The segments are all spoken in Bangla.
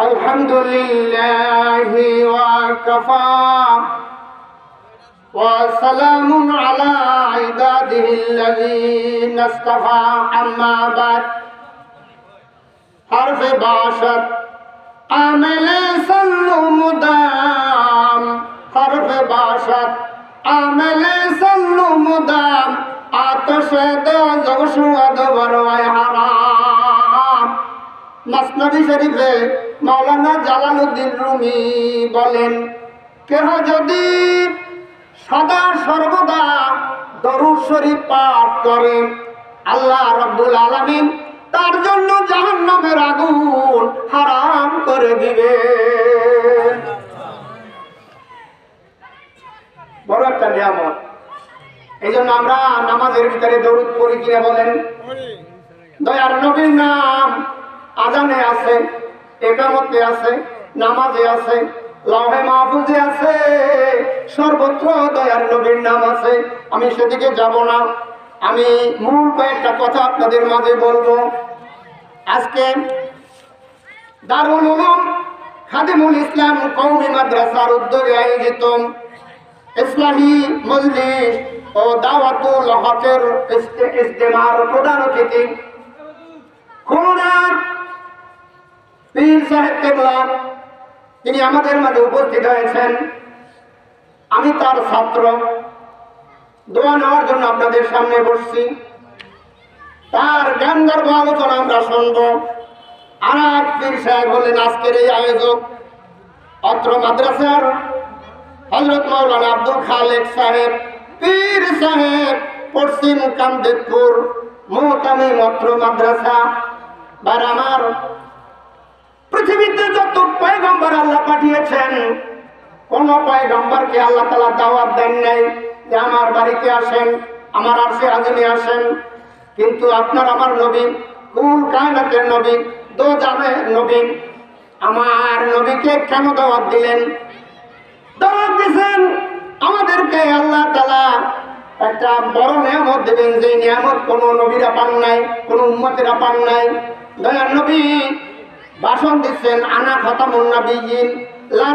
الحمد لله وكفى وسلام على عباده الذين اصطفى أما بعد حرف باشر عامل صلو مدام حرف باشر عامل صلو مدام آتش دوزخ شواد بروي حرام মাসনাবি শরীফে মাওলানা জালালউদ্দিন রুমি বলেন, কেহ যদি সদা সর্বদা দরুদ শরীফ পাঠ করে, আল্লাহ রব্বুল আলামিন তার জন্য জাহান্নামের আগুন হারাম করে দিবে। বড় একটা নিয়ামত। এই জন্য আমরা নামাজের ভিতরে দরুদ পড়ি কিনা বলেন? দয়ার নবীর নাম আজানে আছে, একামতে আছে, নামাজে আছে লহে মাহফুজে আছে, সর্বত্র দয়ার নবীর নাম আছে। আমি সেদিকে যাব না। আমি মূল কয়েকটা কথা আপনাদের মাঝে বলব। আজকে দারুল উলুম খাদিমুল ইসলাম কৌমি মাদ্রাসার উদ্যোগে আয়োজিত ইসলামী মজলিস ও দাওয়াতুল হকের ইস্তে- ইজতেমার প্রধান অতিথি খুলনার পীর সাহেব কেবলা, তিনি আমাদের মাঝে উপস্থিত হয়েছেন। আমি তার ছাত্র। দোয়া নেওয়ার জন্য আপনাদের সামনে বসছি। তার জ্ঞান গর্ব আলোচনা আমরা শুনব। আর এক পীর সাহেব হলেন আজকের এই আয়োজক অত্র মাদ্রাসার হজরত মৌলানা আব্দুল খালেক সাহেব, পীর সাহেব, পশ্চিম কামদেবপুর মোহতামি মত্র মাদ্রাসা। বার আমার পয়গম্বর আল্লাহ পাঠিয়েছেন। কোন পয়গম্বরকে আল্লাহ তালা দাওয়াত দেন নাই যে আমার বাড়িতে আসেন, আমার আরশে আজমে আসেন। কিন্তু আপনার আমার নবী, কুল কায়নাতের নবী, দো জামে নবী, আমার নবীকে কেন দাওয়াত দিলেন? দাওয়াত দিয়েছেন আমাদেরকে আল্লাহ তালা একটা বড় নিয়ামত দেবেন যে নিয়ামত কোনো নবীরা পান নাই, কোনো উম্মতেরা পান নাই। দয়ার নবী ভাষণ দিচ্ছেন, আনা নবীন লা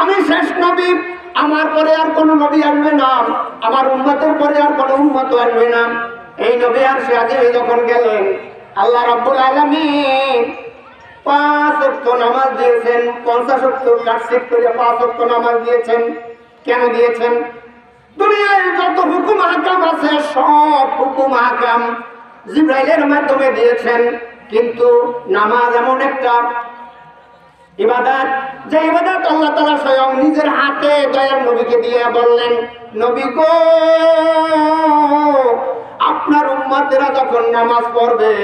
আমি শেষ নবী, আমার পরে আর কোন নবী আসবে না, আমার উম্মতের পরে আর কোন উম্মত আসবে না। এই নবী আর সে যখন গেলেন, আল্লাহ রাব্বুল আলামিন পাঁচ অক্ট নামাজ দিয়েছেন, পঞ্চাশ অক্ট কাটছিট করে পাঁচ অক্ট নামাজ দিয়েছেন। কেন দিয়েছেন? দুনিয়ায় যত হুকুম হাকাম আছে, সব হুকুম হাকাম জিব্রাইলের মাধ্যমে দিয়েছেন, কিন্তু নামাজ এমন একটা ইবাদত, যে ইবাদত আল্লাহ তালা স্বয়ং নিজের হাতে দয়ার নবীকে দিয়ে বললেন, নবী গো, আপনার উম্মতেরা যখন নামাজ পড়বে,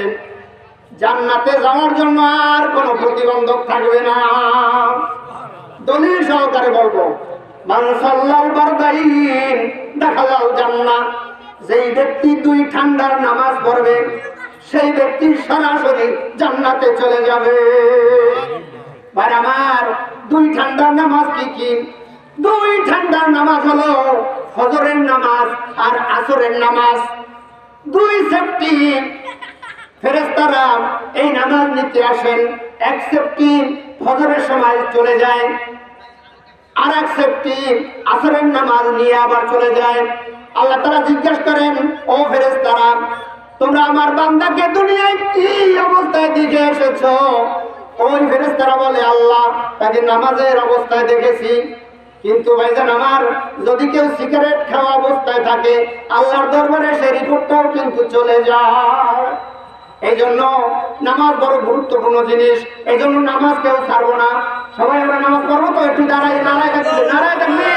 জান্নাতে যাওয়ার জন্য আর কোনো প্রতিবন্ধক থাকবে না। দলিল সহকারে বলব মানুষ মানসাল্লাল বারদাইন দেখা যাও জান্নাত যেই ব্যক্তি দুই ঠান্ডার নামাজ পড়বে, সেই ব্যক্তি সরাসরি জান্নাতে চলে যাবে। ভাই, আমার দুই ঠান্ডার নামাজ কি কি? দুই ঠান্ডার নামাজ হলো ফজরের নামাজ আর আসরের নামাজ। দুই সেফটি। ফেরেস্তারা এই নামাজ নিতে আসেন, এক সেফটি ফজরের সময় চলে যায় আর এক সেফটি আসরের নামাজ নিয়ে আবার চলে যায়। আল্লাহ তারা জিজ্ঞেস করেন, ও ফেরেস তারা তোমরা আমার বান্দাকে দুনিয়ায় কি অবস্থায় দিকে এসেছ? ওই ফেরেস তারা বলে, আল্লাহ, তাকে নামাজের অবস্থায় দেখেছি। কিন্তু ভাইজান, আমার যদি কেউ সিগারেট খাওয়া অবস্থায় থাকে, আল্লাহর দরবারে সে রিপোর্টটাও কিন্তু চলে যায়। এই জন্য নামাজ বড় গুরুত্বপূর্ণ জিনিস। এই জন্য নামাজ কেউ ছাড়বো না। সবাই আমরা নামাজ পড়ব তো? একটু দাঁড়াই নারায় থাকবে নারায় থাকবে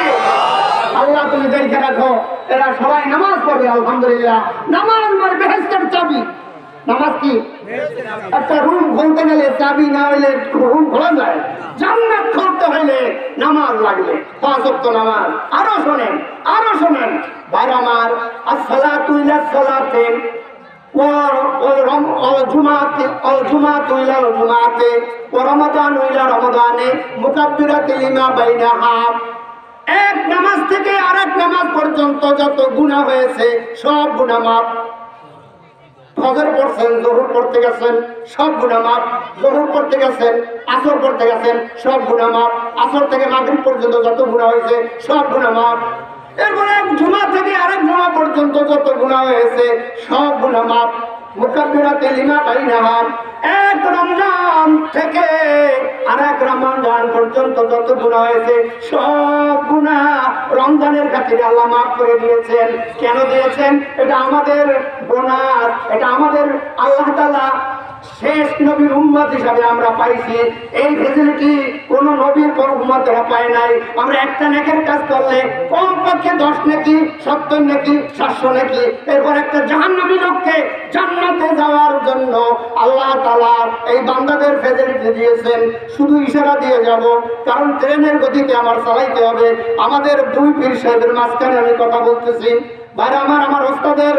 আল্লাহ তুমি দেখে রাখো এরা সবাই নামাজ পড়বে, আলহামদুলিল্লাহ। নামাজ আমার বেহেস্টের চাবি। নামাজ কি? একটা রুম খুলতে গেলে চাবি না হইলে রুম খোলা যায়। জান্নাত খুলতে হইলে নামাজ লাগবে। পাঁচ অক্ট নামাজ। আরও শোনেন আরও শোনেন। বারামার আমার আসলা তুইলা সলাতে রমাদান রমাদানে তিলিমা বাইনা হাফ এক নামাজ থেকে আর এক নামাজ পর্যন্ত যত গুণা হয়েছে, সব গুণা মাপ পড়ছেন পড়তে গেছেন, সব মাপ পড়তে গেছেন পড়তে গেছেন, সব মাপ আসর থেকে পর্যন্ত যত গুণা হয়েছে, সব গুণা মাপ এরপরে এক আরেক পর্যন্ত যত গুণা হয়েছে, সব গুণা মাপ মুকাব্বিরাতে লিমা বাইনাহাম এক রমজান থেকে আরেক রমজান পর্যন্ত যত গুণা হয়েছে, সব গুণা রমজানের খাতিরে আল্লাহ মাফ করে দিয়েছেন। কেন দিয়েছেন? এটা আমাদের বোনাস এটা আমাদের আল্লাহ তালা শেষ নবীর উম্মত হিসাবে আমরা পাইছি। এই ফেসিলিটি কোন নবীর পর উম্মতেরা পায় নাই। আমরা একটা নেকের কাজ করলে কমপক্ষে দশ নেকি, সত্তর নেকি, সাতশো নাকি, এরপর একটা জাহান্নামী লোককে জান্নাতে যাওয়ার জন্য আল্লাহ এই বান্দাদের ফেসিলিটি দিয়েছেন, শুধু ইশারা দিয়ে যাব, কারণ ট্রেনের গতিতে আমার চালাইতে হবে। আমাদের দুই পীর সাহেবের মাঝখানে আমি কথা বলতেছি। বাইরে আমার আমার ওস্তাদের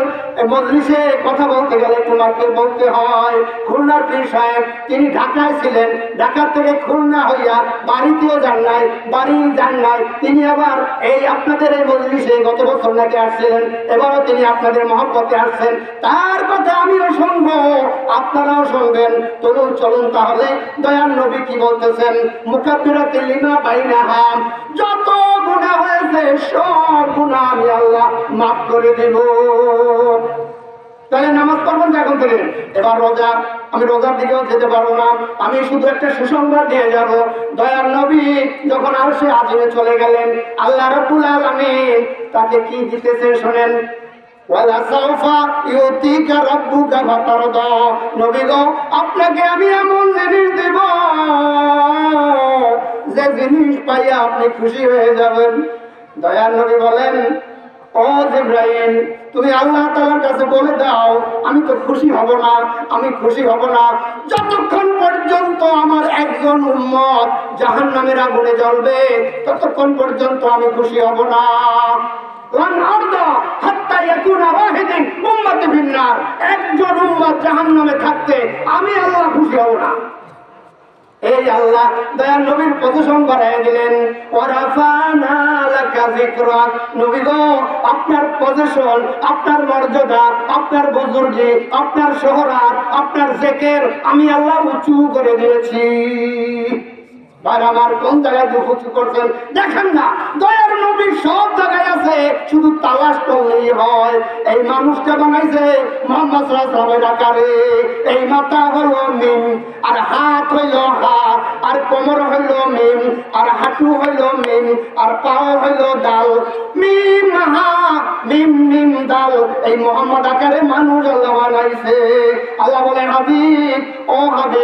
মজলিসে কথা বলতে গেলে তোমাকে বলতে হয়, খুলনার পীর সাহেব, তিনি ঢাকায় ছিলেন, ঢাকা থেকে খুলনা হইয়া বাড়িতেও যান নাই, বাড়ি যান নাই। তিনি আবার এই আপনাদের এই মজলিসে গত বছর নাকি আসছিলেন, এবারও তিনি আপনাদের মহব্বতে আসছেন। তার কথা আমিও শুনব, আপনারাও শুনবেন। চলুন চলুন তাহলে, দয়াল নবী কি বলতেছেন? মুখাবিরাতে লিমা বাইনা হাম, যত গুণা সব গুণা আমি আল্লাহ মাফ করে দেব। তাহলে নামাজ পড়বেন এখন থেকে? এবার রোজা, আমি রোজার দিকেও যেতে পারব না। আমি শুধু একটা সুসংবাদ দিয়ে যাব। দয়ার নবী যখন আর সে আজিমে চলে গেলেন, আল্লাহ রব্বুল আলামিন তাকে কি দিতেছে শোনেন? আপনাকে আমি এমন জিনিস দেব, যে জিনিস পাইয়া আপনি খুশি হয়ে যাবেন। দয়ার নবী বলেন, ও জিব্রাইল, তুমি আল্লাহ তাআলার কাছে বলে দাও, আমি তো খুশি হব না, আমি খুশি হব না। যতক্ষণ পর্যন্ত আমার একজন উম্মত জাহান্নামের আগুনে জ্বলবে, ততক্ষণ পর্যন্ত আমি খুশি হব না। একজন উম্মত জাহান্নামে থাকতে আমি আল্লাহ খুশি হব না। এই আল্লাহ দয়াল নবীর প্রদর্শন করাই দিলেন। আপনার প্রদর্শন, আপনার মর্যাদা আপনার জেকের আমি আল্লাহ উঁচু করে দিয়েছি। কোন জায়গায় সব জায়গায় আছে, শুধু হয়। এই মানুষটা বানাইছে আকারে। এই মাথা আর হাত হইল হাত আর কোমর হইল মিম আর হাঁটু হইল মিম আর পাও হইল ডাল। মিম হা মিম মিম ডাল। এই মোহাম্মদ আকারে মানুষ বানাইছে। আল্লাহ বলে হাবিব, ও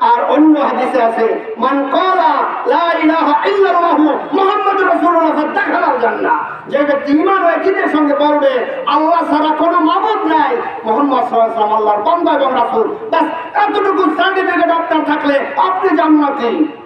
আর অন্য হাদিসে আছে, মান কলা লা ইলাহা ইল্লাল্লাহ মুহাম্মাদুর রাসূলুল্লাহ ফাদাখালাল জান্নাহ। যে ব্যক্তি ঈমান ও আকীদের সঙ্গে বলবে আল্লাহ ছাড়া কোনো মাবুদ নাই। মুহাম্মদ সাল্লাল্লাহু আলাইহি আল্লাহর বান্দা এবং রাসূল। বাস এতটুকু সার্টিফিকেট আপনার থাকলে আপনি জান্নাতি।